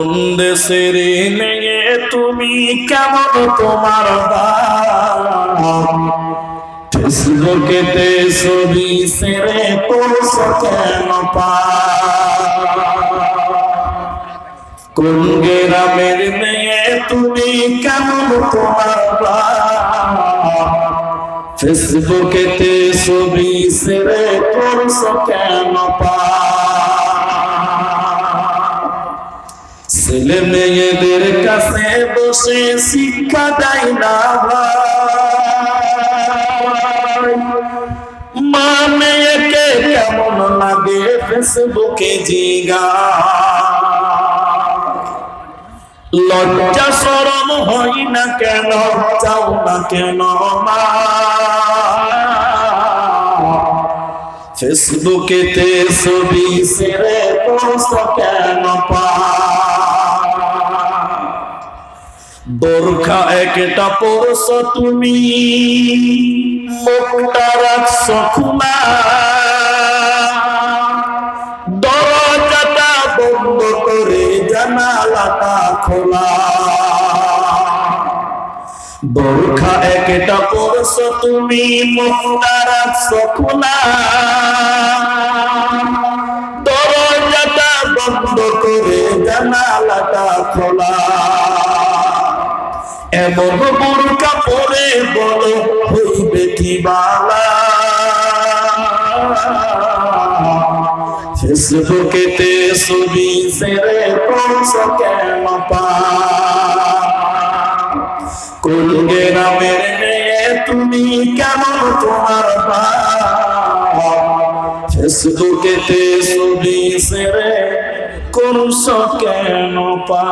দেশের মেয়ে তুমি কেমন তোমার ফেসবুকেতে ছবি সেরে পোষ কেন কোন গ্রামের মেয়ে তুমি কেমন তোমার ফেসবুকেতে ছবি সেরে পোষ কেন পা ছেলে মেয়েদের কাছে বসে শিক্ষা দেয় না। মা মেয়েকে কেমন লাগে ফেসবুকে জিগা লজ্জা সরম হয় না কেন, চাও না কেন মা ফেসবুকেতে ছবি সেরে পোস্ট কেন পা বোরখা একটা পরশ তুমি। মুখটা রাখছ খোলা। দরজাটা বন্ধ করে জানালাটা খোলা। বোরখা একটা পরশ তুমি, মুখটা রাখছ খোলা। দরজাটা বন্ধ করে জানালাটা খোলা। এমন বোরকা পরে বলো হইবে কি বালা? ফেসবুকেতে ছবি সেরে পৌঁছ কেন পা? কোন গ্রামের মেয়ে তুমি কেমন তোমার পা? ফেসবুকেতে ছবি সেরে করছ কেন পা?